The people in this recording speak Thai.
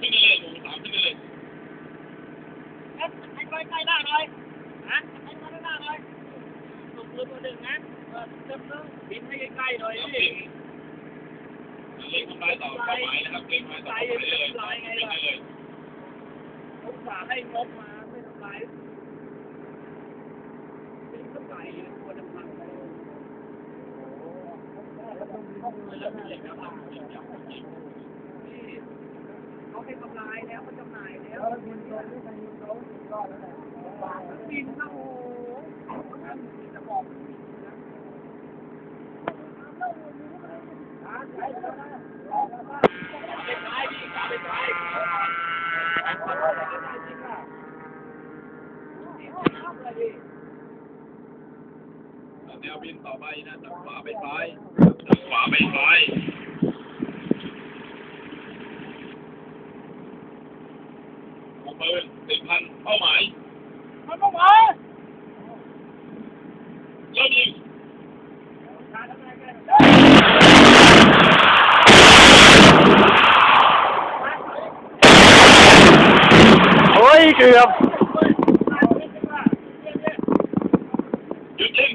ขึ้นไปเลยผมถามขึ้นไปเลยให้ใกล้ๆหน้าหน่ยฮะให้ใกล้ๆหน้าหน่อยตกลึกมาหนึ่งนะเออเต็มนึงบินให้ใกล้ๆหน่อยดิเล็งทำลายต่อเป้าหมายนะครับเล็งทลายต่อเป้าหมายเลยเป็นไปเลยผมฝาให้งบมาไม่ทำลายเป็นก็ใส่ตัวดำๆไปเลยโอ้โหแล้วเป็นเหล็กนะครับ ขาให้ทำลายแล้วเขาจำหน่ายแล้วบินเข้าโอ้โหท่านจะบอกเป็นไม้ดิเป็นไม้แนวบินต่อไปนะจากขวาไปซ้ายจากขวาไปซ้าย ปืนสิบพันเป้าหมายมันต้องมาเริ่มยิงโอ้ยเกือบยุดยิง